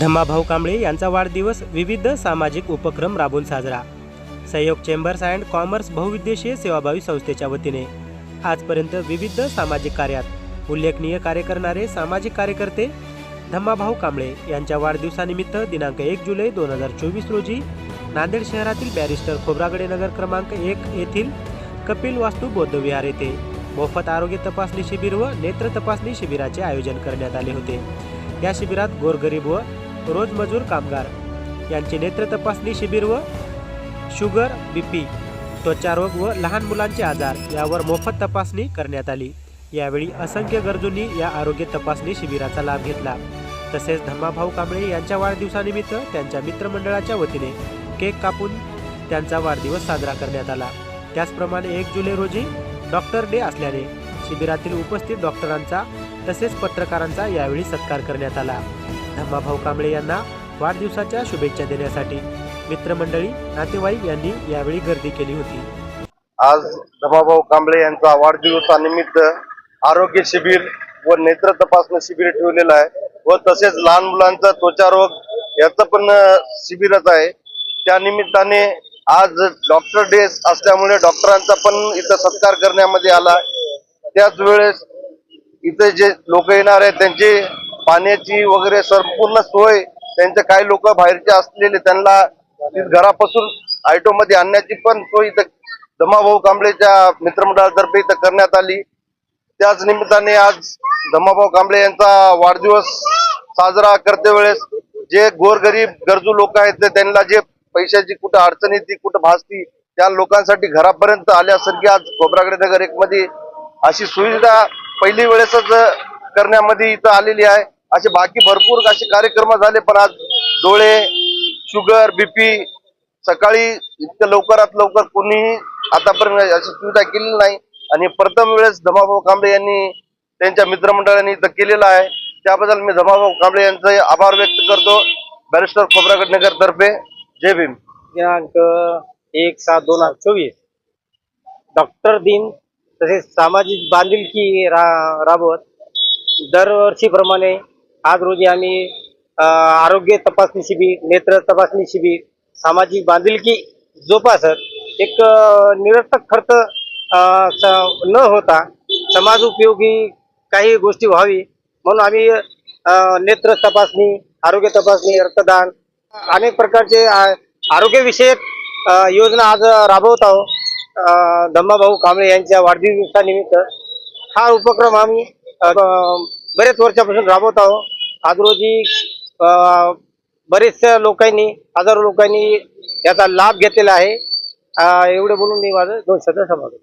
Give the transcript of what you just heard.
धम्माभाऊ कांबळे यांचा वाढदिवस विविध सामाजिक उपक्रम राबून साजरा. सहयोग चेंबर्स अँड कॉमर्स बहुउद्देशीय सेवाभावी संस्थेच्या वतीने. आजपर्यंत विविध सामाजिक कार्यात उल्लेखनीय कार्य करणारे सामाजिक कार्यकर्ते धम्माभाऊ कांबळे यांच्या वाढदिवसानिमित्त दिनांक एक जुलै दोन हजार चोवीस रोजी नांदेड शहरातील बॅरिस्टर खोब्रागडे नगर क्रमांक एक येथील कपिल वास्तू बौद्धविहार येथे मोफत आरोग्य तपासणी शिबिर व नेत्र तपासणी शिबिराचे आयोजन करण्यात आले होते. या शिबिरात गोरगरीब व रोजमजूर कामगार. यांचे नेत्र तपासणी शिबिर व शुगर बीपी त्वचारोग व लहान मुलांचे आजार यावर मोफत तपासणी करण्यात आली. यावेळी असंख्य गरजूंनी या आरोग्य तपासणी शिबिराचा लाभ घेतला. तसेच धम्माभाऊ कांबळे यांच्या वाढदिवसानिमित्त त्यांच्या मित्रमंडळाच्या वतीने केक कापून त्यांचा वाढदिवस साजरा करण्यात आला. त्याचप्रमाणे एक जुलै रोजी डॉक्टर डे असल्याने शिबिरातील उपस्थित डॉक्टरांचा तसेच पत्रकारांचा यावेळी सत्कार करण्यात आला. धम्माभाऊ कांबळे यांना वाढदिवसाच्या शुभेच्छा देण्यासाठी मित्रमंडळी नातेवाईक यांनी यावेळी गर्दी केली होती. आज धमाभाऊ कांबळे यांचा वाढदिवसानिमित्त आरोग्य शिबिर व नेत्र तपासणी शिबिर ठेवलेलं आहे व तसेच लहान मुलांचा त्वचारोग याचं पण शिबिरच आहे. त्या निमित्ताने आज डॉक्टर डे असल्यामुळे डॉक्टरांचा पण इथं सत्कार करण्यामध्ये आला. त्याच वेळेस इथे जे लोक येणार आहेत त्यांची पाण्याची वगैरे संपूर्ण सोय त्यांचे काही लोक बाहेरचे असलेले त्यांना घरापासून ऑटो मध्ये आणण्याची पण सोय इथं धमाभाऊ कांबळेच्या मित्रमंडळातर्फे इथं करण्यात आली. त्याच निमित्ताने आज धमाभाऊ कांबळे यांचा वाढदिवस साजरा करते वेळेस जे गोरगरीब गरजू लोक आहेत ते त्यांना जे पैशाची कुठं अडचण येते कुठं भासती त्या लोकांसाठी घरापर्यंत आल्यासारखी आज खोबरागडे नगर एक मध्ये अशी सुविधा पहिली वेळेसच करण्यामध्ये इथं आलेली आहे. असे बाकी भरपूर असे कार्यक्रम झाले पण आज डोळे शुगर बीपी सकाळी इतक्या लवकरात लवकर कोणीही आतापर्यंत अशी सुविधा केलेली नाही. आणि प्रथम वेळेस धमाभाऊ कांबळे यांनी त्यांच्या मित्रमंडळाने इथं केलेलं आहे. त्याबद्दल मी धमाभाऊ कांबळे यांचे आभार व्यक्त करतो. बॅरिस्टर खोबरागड नगर तर्फे. जय भीम. दिनांक एक सात दोन हजार चोवीस. डॉक्टर दिन तसेच सामाजिक बांधिलकी रा राबवत दरवर्षीप्रमाणे आज रोजी आम्ही आरोग्य तपासणी शिबिर नेत्र तपासणी शिबिर सामाजिक बांधिलकी जोपासत एक निरर्थक खर्च न होता समाज उपयोगी काही गोष्टी व्हावी म्हणून आम्ही नेत्र तपासणी आरोग्य तपासणी रक्तदान अनेक प्रकारचे आरोग्यविषयक योजना आज राबवत आहोत. धम्माभाऊ कांबळे यांच्या वाढदिवसानिमित्त हा उपक्रम आम्ही बरेच वर्षापासून राबवत आहोत आज रोजी बरेचशा लोकांनी हजारो लोकांनी याचा लाभ घेतलेला आहे. एवढे बोलून मी माझं दोन शब्द समाप्त